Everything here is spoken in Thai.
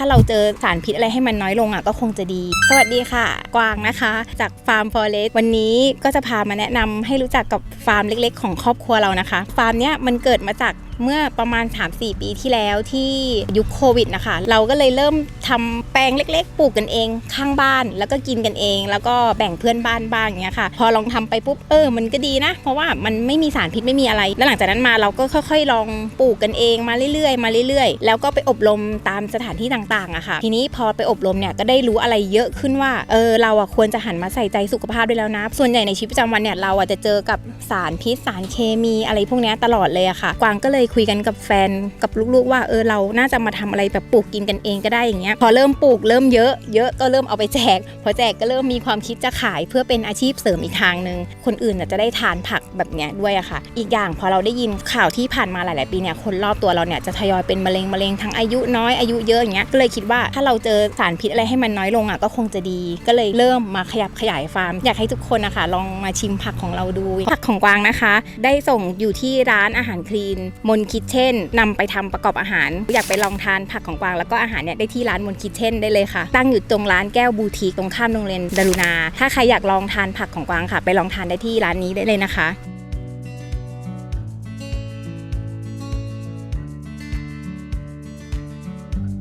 ถ้าเราเจอสารพิษอะไรให้มันน้อยลงอะก็คงจะดี สวัสดีค่ะ กวางนะคะ จากฟาร์มฟอเรสวันนี้ก็จะพามาแนะนำให้รู้จักกับฟาร์มเล็ก ๆ ของครอบครัวเรานะคะ ฟาร์มเนี้ยมันเกิดมาจาก เมื่อประมาณ 3-4 ปีที่แล้วที่ยุคโควิดนะคะ เราก็เลยเริ่มทำแปลงเล็กๆ ปลูกกันเอง ข้างบ้านแล้วก็กินกันเอง แล้วก็แบ่งเพื่อนบ้านบ้างอย่างเงี้ยค่ะ พอลองทำไปปุ๊บเออมันก็ดีนะ เพราะว่ามันไม่มีสารพิษไม่มีอะไร แล้วหลังจากนั้นมาเราก็ค่อยๆ ลองปลูกกันเองมาเรื่อยๆ มาเรื่อยๆ แล้วก็ไปอบรมตามสถานที่ต่างๆอะค่ะ ทีนี้พอไปอบรมเนี่ยก็ได้รู้อะไรเยอะขึ้นว่าเออเราอะควรจะหันมาใส่ใจสุขภาพด้วยแล้วนะ ส่วนใหญ่ในชีวิตประจำวันเนี่ยเราอะจะเจอกับสารพิษสารเคมีอะไรพวกเนี้ยตลอดเลยอะค่ะ กวางก็เลยคุยกันกับแฟนกับลูกๆ ว่าเออเราน่าจะมาทำอะไรแบบปลูกกินกันเองก็ได้อย่างเงี้ยพอเริ่มปลูกเริ่มเยอะ เยอะก็เริ่มเอาไปแจก พอแจกก็เริ่มมีความคิดจะขายเพื่อเป็นอาชีพเสริมอีกทางหนึ่งคนอื่นจะได้ทานผักแบบเนี้ยด้วยอะค่ะ อีกอย่างพอเราได้ยินข่าวที่ผ่านมาหลาย ๆ ปีเนี่ยคนรอบตัวเราเนี่ยจะทยอยเป็นมะเร็งมะเร็งทั้งอายุน้อยอายุเยอะอย่างเงี้ยก็เลยคิดว่าถ้าเราเจอสารพิษอะไรให้มันน้อยลงอะก็คงจะดี ก็เลยเริ่มมาขยับขยายฟาร์ม อยากให้ทุกคนนะคะลองมาชิมผักของเราดูผักของกวางนะคะ ได้ส่งอยู่ที่ร้านอาหารคลีนมนคิทเช่นนำไปทำประกอบอาหาร อยากไปลองทานผักของกวางแล้วก็อาหารเนี่ยได้ที่ร้านมนคิทเช่นได้เลยค่ะ ตั้งอยู่ตรงร้านแก้วบูทีตรงข้ามโรงเรียนดารุณา ถ้าใครอยากลองทานผักของกวางค่ะ ไปลองทานได้ที่ร้านนี้ได้เลยนะคะ